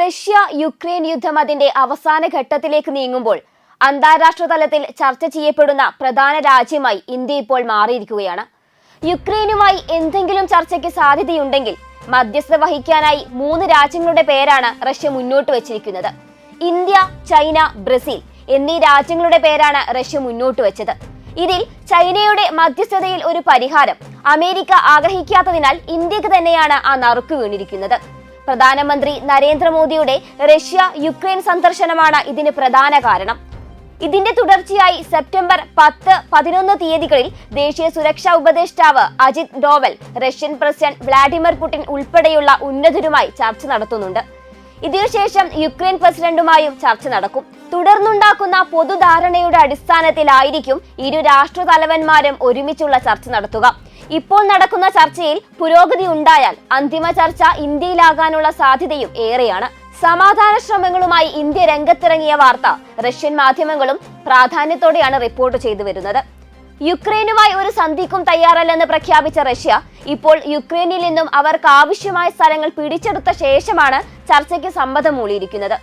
Russia Ukraine യുദ്ധം അതിന്റെ അവസാന ഘട്ടത്തിലേക്ക് നീങ്ങുമ്പോൾ അന്താരാഷ്ട്ര തലത്തിൽ ചർച്ച ചെയ്യപ്പെടുന്ന പ്രധാന രാജ്യമായി ഇന്ത്യ ഇപ്പോൾ മാറിയിരിക്കുകയാണ്. യുക്രൈനുമായി എന്തെങ്കിലും ചർച്ചയ്ക്ക് സാധ്യതയുണ്ടെങ്കിൽ മധ്യസ്ഥത വഹിക്കാനായി മൂന്ന് രാജ്യങ്ങളുടെ പേരാണ് റഷ്യ മുന്നോട്ട് വച്ചിരിക്കുന്നത്. ഇന്ത്യ ചൈന ബ്രസീൽ എന്നീ രാജ്യങ്ങളുടെ പേരാണ് റഷ്യ മുന്നോട്ട് വെച്ചത്. ഇതിൽ ചൈനയുടെ മധ്യസ്ഥതയിൽ ഒരു പരിഹാരം അമേരിക്ക ആഗ്രഹിക്കാത്തതിനാൽ ഇന്ത്യയ്ക്ക് തന്നെയാണ് ആ നറുക്ക് വീണിരിക്കുന്നത്. പ്രധാനമന്ത്രി നരേന്ദ്രമോദിയുടെ റഷ്യ യുക്രൈൻ സന്ദർശനമാണ് ഇതിന് പ്രധാന കാരണം. ഇതിന്റെ തുടർച്ചയായി സെപ്റ്റംബർ പത്ത് പതിനൊന്ന് തീയതികളിൽ ദേശീയ സുരക്ഷാ ഉപദേഷ്ടാവ് Ajit Doval Russian president Vladimir Putin ഉൾപ്പെടെയുള്ള ഉന്നതരുമായി ചർച്ച നടത്തുന്നുണ്ട്. ഇതിനുശേഷം യുക്രൈൻ പ്രസിഡന്റുമായും ചർച്ച നടക്കും. തുടർന്നുണ്ടാക്കുന്ന പൊതുധാരണയുടെ അടിസ്ഥാനത്തിലായിരിക്കും ഇരു രാഷ്ട്രതലവന്മാരും ഒരുമിച്ചുള്ള ചർച്ച നടത്തുക. ഇപ്പോൾ നടക്കുന്ന ചർച്ചയിൽ പുരോഗതി ഉണ്ടായാൽ അന്തിമ ചർച്ച ഇന്ത്യയിലാകാനുള്ള സാധ്യതയും ഏറെയാണ്. സമാധാന ശ്രമങ്ങളുമായി ഇന്ത്യ രംഗത്തിറങ്ങിയ വാർത്ത റഷ്യൻ മാധ്യമങ്ങളും പ്രാധാന്യത്തോടെയാണ് റിപ്പോർട്ട് ചെയ്തു വരുന്നത്. യുക്രൈനുമായി ഒരു സന്ധിക്കും തയ്യാറല്ലെന്ന് പ്രഖ്യാപിച്ച റഷ്യ ഇപ്പോൾ യുക്രൈനിൽ നിന്നും അവർക്ക് ആവശ്യമായ സ്ഥലങ്ങൾ പിടിച്ചെടുത്ത ശേഷമാണ് ചർച്ചയ്ക്ക് സമ്മതം മൂളിയിരിക്കുന്നത്.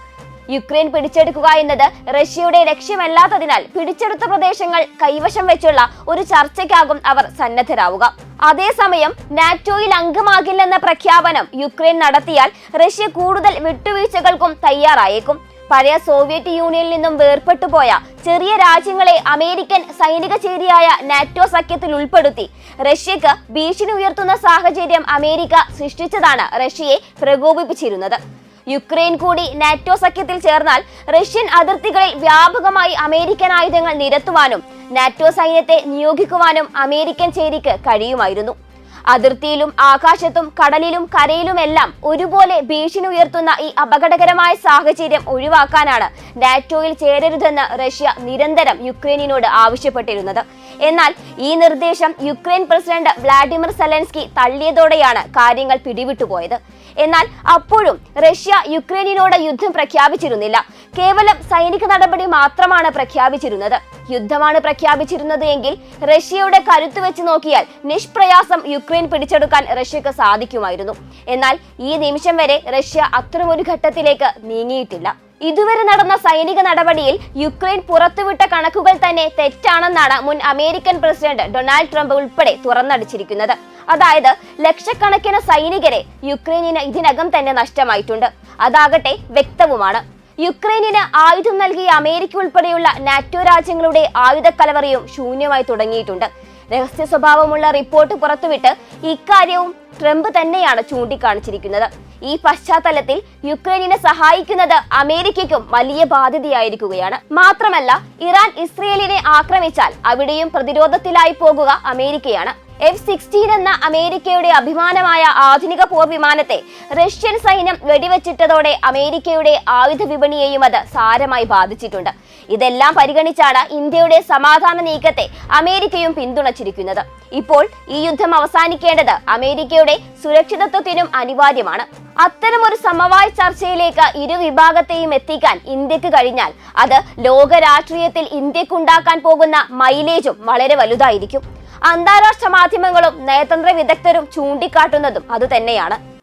യുക്രൈൻ പിടിച്ചെടുക്കുക എന്നത് റഷ്യയുടെ ലക്ഷ്യമല്ലാത്തതിനാൽ പിടിച്ചെടുത്ത പ്രദേശങ്ങൾ കൈവശം വെച്ചുള്ള ഒരു ചർച്ചയ്ക്കാകും അവർ സന്നദ്ധരാവുക. അതേസമയം നാറ്റോയിൽ അംഗമാകില്ലെന്ന പ്രഖ്യാപനം യുക്രൈൻ നടത്തിയാൽ റഷ്യ കൂടുതൽ വിട്ടുവീഴ്ചകൾക്കും തയ്യാറായേക്കും. പഴയ സോവിയറ്റ് യൂണിയനിൽ നിന്നും വേർപെട്ടു പോയ ചെറിയ രാജ്യങ്ങളെ അമേരിക്കൻ സൈനിക ചേരിയായ നാറ്റോ സഖ്യത്തിൽ ഉൾപ്പെടുത്തി റഷ്യക്ക് ഭീഷണി ഉയർത്തുന്ന സാഹചര്യം അമേരിക്ക സൃഷ്ടിച്ചതാണ് റഷ്യയെ പ്രകോപിപ്പിച്ചിരുന്നത്. യുക്രൈൻ കൂടി നാറ്റോ സഖ്യത്തിൽ ചേർന്നാൽ റഷ്യൻ അതിർത്തികളിൽ വ്യാപകമായി അമേരിക്കൻ ആയുധങ്ങൾ നിരത്തുവാനും നാറ്റോ സൈന്യത്തെ നിയോഗിക്കുവാനും അമേരിക്കൻ ചേരിക്ക് കഴിയുമായിരുന്നു. അതിർത്തിയിലും ആകാശത്തും കടലിലും കരയിലുമെല്ലാം ഒരുപോലെ ഭീഷണി ഉയർത്തുന്ന ഈ അപകടകരമായ സാഹചര്യം ഒഴിവാക്കാനാണ് നാറ്റോയിൽ ചേരരുതെന്ന് റഷ്യ നിരന്തരം യുക്രൈനിനോട് ആവശ്യപ്പെട്ടിരുന്നത്. എന്നാൽ ഈ നിർദ്ദേശം യുക്രൈൻ പ്രസിഡന്റ് വ്ളാഡിമിർ സെലൻസ്കി തള്ളിയതോടെയാണ് കാര്യങ്ങൾ പിടിവിട്ടുപോയത്. എന്നാൽ അപ്പോഴും റഷ്യ യുക്രൈനിനോട് യുദ്ധം പ്രഖ്യാപിച്ചിരുന്നില്ല. കേവലം സൈനിക നടപടി മാത്രമാണ് പ്രഖ്യാപിച്ചിരുന്നത്. യുദ്ധമാണ് പ്രഖ്യാപിച്ചിരുന്നത് എങ്കിൽ റഷ്യയുടെ കരുത്ത് വെച്ച് നോക്കിയാൽ നിഷ്പ്രയാസം യുക്രൈൻ പിടിച്ചെടുക്കാൻ റഷ്യക്ക് സാധിക്കുമായിരുന്നു. എന്നാൽ ഈ നിമിഷം വരെ റഷ്യ അത്തരമൊരു ഘട്ടത്തിലേക്ക് നീങ്ങിയിട്ടില്ല. ഇതുവരെ നടന്ന സൈനിക നടപടിയിൽ യുക്രൈൻ പുറത്തുവിട്ട കണക്കുകൾ തന്നെ തെറ്റാണെന്നാണ് മുൻ അമേരിക്കൻ പ്രസിഡന്റ് ഡൊണാൾഡ് ട്രംപ് ഉൾപ്പെടെ തുറന്നടിച്ചിരിക്കുന്നത്. അതായത് ലക്ഷക്കണക്കിന് സൈനികരെ യുക്രൈനിന് ഇതിനകം തന്നെ നഷ്ടമായിട്ടുണ്ട്. അതാകട്ടെ വ്യക്തവുമാണ്. യുക്രൈനിന് ആയുധം നൽകിയ അമേരിക്ക ഉൾപ്പെടെയുള്ള നാറ്റോ രാജ്യങ്ങളുടെ ആയുധ കലവറയും ശൂന്യമായി തുടങ്ങിയിട്ടുണ്ട്. രഹസ്യ സ്വഭാവമുള്ള റിപ്പോർട്ട് പുറത്തുവിട്ട് ഇക്കാര്യവും ട്രംപ് തന്നെയാണ് ചൂണ്ടിക്കാണിച്ചിരിക്കുന്നത്. ഈ പശ്ചാത്തലത്തിൽ യുക്രൈനിനെ സഹായിക്കുന്നത് അമേരിക്കയ്ക്കും വലിയ ബാധ്യതയായിരിക്കുകയാണ്. മാത്രമല്ല ഇറാൻ ഇസ്രയേലിനെ ആക്രമിച്ചാൽ അവിടെയും പ്രതിരോധത്തിലായി പോകുക അമേരിക്കയാണ്. എഫ് സിക്സ്റ്റീൻ എന്ന അമേരിക്കയുടെ അഭിമാനമായ ആധുനിക പോർ വിമാനത്തെ റഷ്യൻ സൈന്യം വെടിവെച്ചിട്ടതോടെ അമേരിക്കയുടെ ആയുധ വിപണിയെയും അത് സാരമായി ബാധിച്ചിട്ടുണ്ട്. ഇതെല്ലാം പരിഗണിച്ചാണ് ഇന്ത്യയുടെ സമാധാന നീക്കത്തെ അമേരിക്കയും പിന്തുണച്ചിരിക്കുന്നത്. ഇപ്പോൾ ഈ യുദ്ധം അവസാനിക്കേണ്ടത് അമേരിക്കയുടെ സുരക്ഷിതത്വത്തിനും അനിവാര്യമാണ്. അത്തരമൊരു സമവായ ചർച്ചയിലേക്ക് ഇരു വിഭാഗത്തെയും എത്തിക്കാൻ ഇന്ത്യയ്ക്ക് കഴിഞ്ഞാൽ അത് ലോക രാഷ്ട്രീയത്തിൽ ഇന്ത്യക്കുണ്ടാക്കാൻ പോകുന്ന മൈലേജും വളരെ വലുതായിരിക്കും. അന്താരാഷ്ട്ര മാധ്യമങ്ങളും നയതന്ത്ര വിദഗ്ധരും ചൂണ്ടിക്കാട്ടുന്നതും അതുതന്നെയാണ്.